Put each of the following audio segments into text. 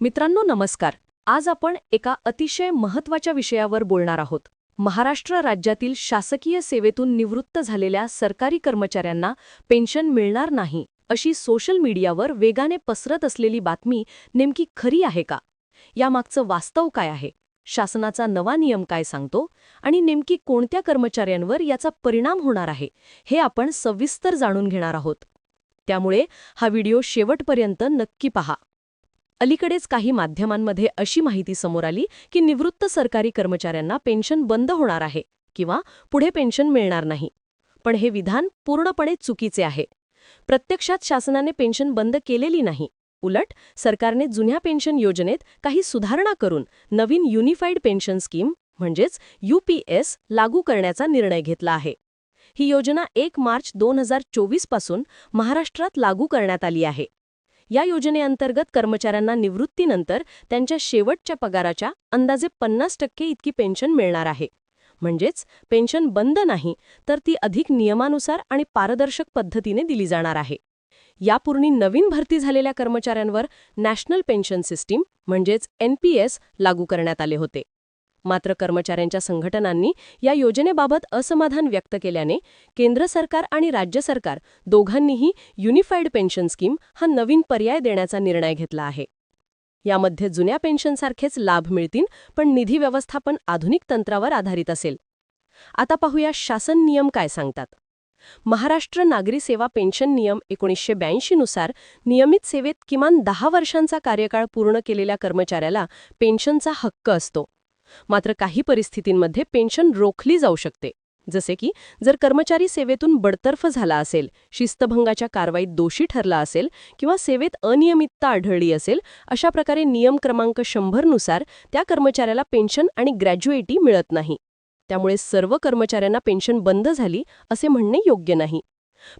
मित्रांनो नमस्कार. आज आपण एका अतिशय महत्त्वाच्या विषयावर बोलणार आहोत. महाराष्ट्र राज्यातील शासकीय सेवेतून निवृत्त झालेल्या सरकारी कर्मचाऱ्यांना पेन्शन मिळणार नाही अशी सोशल मीडियावर वेगाने पसरत असलेली बातमी नेमकी खरी आहे का? यामागचं वास्तव काय आहे? शासनाचा नवा नियम काय सांगतो? आणि नेमकी कोणत्या कर्मचाऱ्यांवर याचा परिणाम होणार आहे? हे आपण सविस्तर जाणून घेणार आहोत. त्यामुळे हा व्हिडिओ शेवटपर्यंत नक्की पहा. अलीकडेच काही माध्यमांमध्ये अशी माहिती समोर आली की निवृत्त सरकारी कर्मचाऱ्यांना पेन्शन बंद होणार आहे किंवा पुढे पेन्शन मिळणार नाही. पण हे विधान पूर्णपणे चुकीचे आहे. प्रत्यक्षात शासनाने पेन्शन बंद केलेली नाही. उलट सरकारने जुन्या पेन्शन योजनेत काही सुधारणा करून नवीन युनिफाईड पेन्शन स्कीम म्हणजेच यूपीएस लागू करण्याचा निर्णय घेतला आहे. ही योजना एक मार्च दोन हजार चोवीसपासून महाराष्ट्रात लागू करण्यात आली आहे. या योजनेअंतर्गत कर्मचाऱ्यांना निवृत्तीनंतर त्यांच्या शेवटच्या पगाराच्या अंदाजे पन्नास टक्के इतकी पेन्शन मिळणार आहे. म्हणजेच पेन्शन बंद नाही तर ती अधिक नियमानुसार आणि पारदर्शक पद्धतीने दिली जाणार आहे. यापूर्वी नवीन भरती झालेल्या कर्मचाऱ्यांवर नॅशनल पेन्शन सिस्टीम म्हणजेच एनपीएस लागू करण्यात आले होते. मात्र कर्मचाऱ्यांच्या संघटनांनी या योजनेबाबत असमाधान व्यक्त केल्याने केंद्र सरकार आणि राज्य सरकार दोघांनीही युनिफाईड पेन्शन स्कीम हा नवीन पर्याय देण्याचा निर्णय घेतला आहे. यामध्ये जुन्या पेन्शनसारखेच लाभ मिळतील पण निधी व्यवस्थापन आधुनिक तंत्रावर आधारित असेल. आता पाहूया शासन नियम काय सांगतात. महाराष्ट्र नागरी सेवा पेन्शन नियम एकोणीसशे ब्याऐंशीनुसार नियमित सेवेत किमान दहा वर्षांचा कार्यकाळ पूर्ण केलेल्या कर्मचाऱ्याला पेन्शनचा हक्क असतो. मात्र काही परिस्थितींमध्ये पेन्शन रोखली जाऊ शकते. जसे की जर कर्मचारी सेवेतून बडतर्फ झाला असेल शिस्तभंगाच्या कारवाईत दोषी ठरला असेल किंवा सेवेत अनियमितता आढळली असेल अशा प्रकारे नियम क्रमांक शंभरनुसार त्या कर्मचाऱ्याला पेन्शन आणि ग्रॅज्युएटी मिळत नाही. त्यामुळे सर्व कर्मचाऱ्यांना पेन्शन बंद झाली असे म्हणणे योग्य नाही.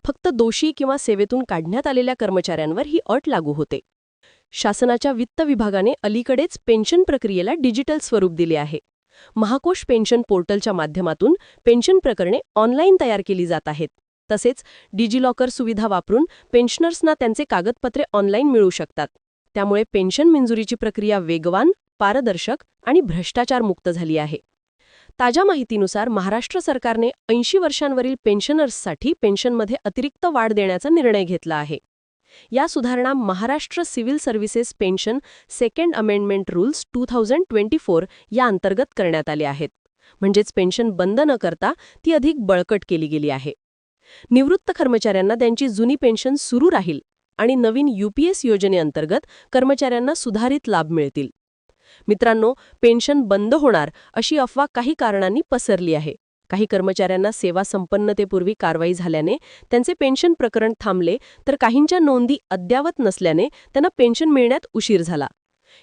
फक्त दोषी किंवा सेवेतून काढण्यात आलेल्या कर्मचाऱ्यांवर ही अट लागू होते. शासनाच्या वित्त विभागाने अलीकडेच पेन्शन प्रक्रियेला डिजिटल स्वरूप दिले आहे. महाकोश पेन्शन पोर्टलच्या माध्यमातून पेन्शन प्रकरणे ऑनलाईन तयार केली जात आहेत. तसेच डिजिलॉकर सुविधा वापरून पेन्शनर्सना त्यांचे कागदपत्रे ऑनलाईन मिळू शकतात. त्यामुळे पेन्शन मंजुरीची प्रक्रिया वेगवान पारदर्शक आणि भ्रष्टाचारमुक्त झाली आहे. ताज्या माहितीनुसार महाराष्ट्र सरकारने ऐंशी वर्षांवरील पेन्शनर्ससाठी पेन्शनमध्ये अतिरिक्त वाढ देण्याचा निर्णय घेतला आहे. या सुधारणा Maharashtra civil services pension second amendment rules two thousand twenty four या अंतर्गत करण्यात आले आहेत. म्हणजेच पेन्शन बंद न करता ती अधिक बळकट केली गेली आहे. निवृत्त कर्मचाऱ्यांना त्यांची जुनी पेन्शन सुरू राहील आणि नवीन यूपीएस योजनेअंतर्गत कर्मचाऱ्यांना सुधारित लाभ मिळतील. मित्रांनो पेन्शन बंद होणार अशी अफवा काही कारणांनी पसरली आहे. काही कर्मचाऱ्यांना सेवा संपन्नतेपूर्वी कारवाई झाल्याने त्यांचे पेन्शन प्रकरण थांबले तर काहींच्या नोंदी अद्यावत नसल्याने त्यांना पेन्शन मिळण्यात उशीर झाला.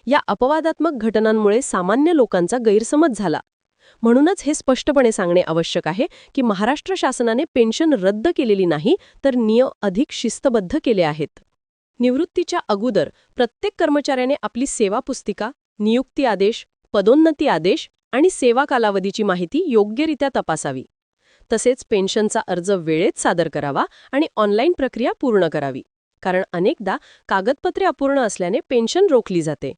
या अपवादात्मक घटनांमुळे सामान्य लोकांचा गैरसमज झाला. म्हणूनच हे स्पष्टपणे सांगणे आवश्यक आहे की महाराष्ट्र शासनाने पेन्शन रद्द केलेली नाही तर नियम अधिक शिस्तबद्ध केले आहेत. निवृत्तीच्या अगोदर प्रत्येक कर्मचाऱ्याने आपली सेवा पुस्तिका नियुक्ती आदेश पदोन्नती आदेश आणि सेवा कालावधीची माहिती योग्यरित्या तपासावी. तसेच पेन्शनचा अर्ज वेळेत सादर करावा आणि ऑनलाईन प्रक्रिया पूर्ण करावी. कारण अनेकदा कागदपत्रे अपूर्ण असल्याने पेन्शन रोखली जाते.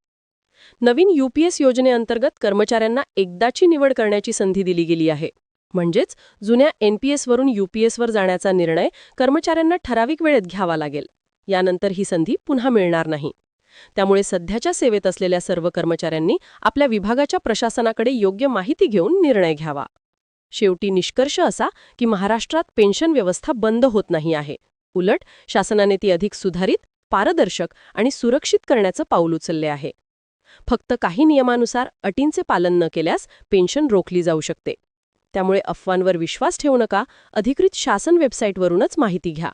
नवीन यूपीएस योजनेअंतर्गत कर्मचाऱ्यांना एकदाची निवड करण्याची संधी दिली गेली आहे. म्हणजेच जुन्या एनपीएसवरून यूपीएसवर जाण्याचा निर्णय कर्मचाऱ्यांना ठराविक वेळेत घ्यावा लागेल. यानंतर ही संधी पुन्हा मिळणार नाही. त्यामुळे सध्याच्या सेवेत असलेल्या सर्व कर्मचाऱ्यांनी आपल्या विभागाच्या प्रशासनाकडे योग्य माहिती घेऊन निर्णय घ्यावा. शेवटी निष्कर्ष असा की महाराष्ट्रात पेन्शन व्यवस्था बंद होत नाही आहे. उलट शासनाने ती अधिक सुधारित पारदर्शक आणि सुरक्षित करण्याचं पाऊल उचलले आहे. फक्त काही नियमानुसार अटींचे पालन न केल्यास पेन्शन रोखली जाऊ शकते. त्यामुळे अफवांवर विश्वास ठेवू नका अधिकृत शासन वेबसाईटवरूनच माहिती घ्या.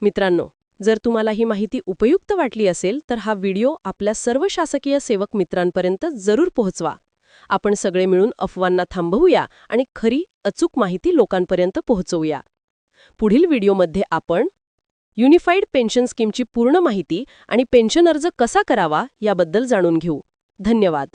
मित्रांनो जर तुम्हाला ही माहिती उपयुक्त वाटली असेल तर हा व्हिडिओ आपल्या सर्व शासकीय सेवक मित्रांपर्यंत जरूर पोहोचवा. आपण सगळे मिळून अफवांना थांबवूया आणि खरी अचूक माहिती लोकांपर्यंत पोहोचवूया. पुढील व्हिडिओमध्ये आपण युनिफाईड पेन्शन स्कीमची पूर्ण माहिती आणि पेन्शन अर्ज कसा करावा याबद्दल जाणून घेऊ. धन्यवाद.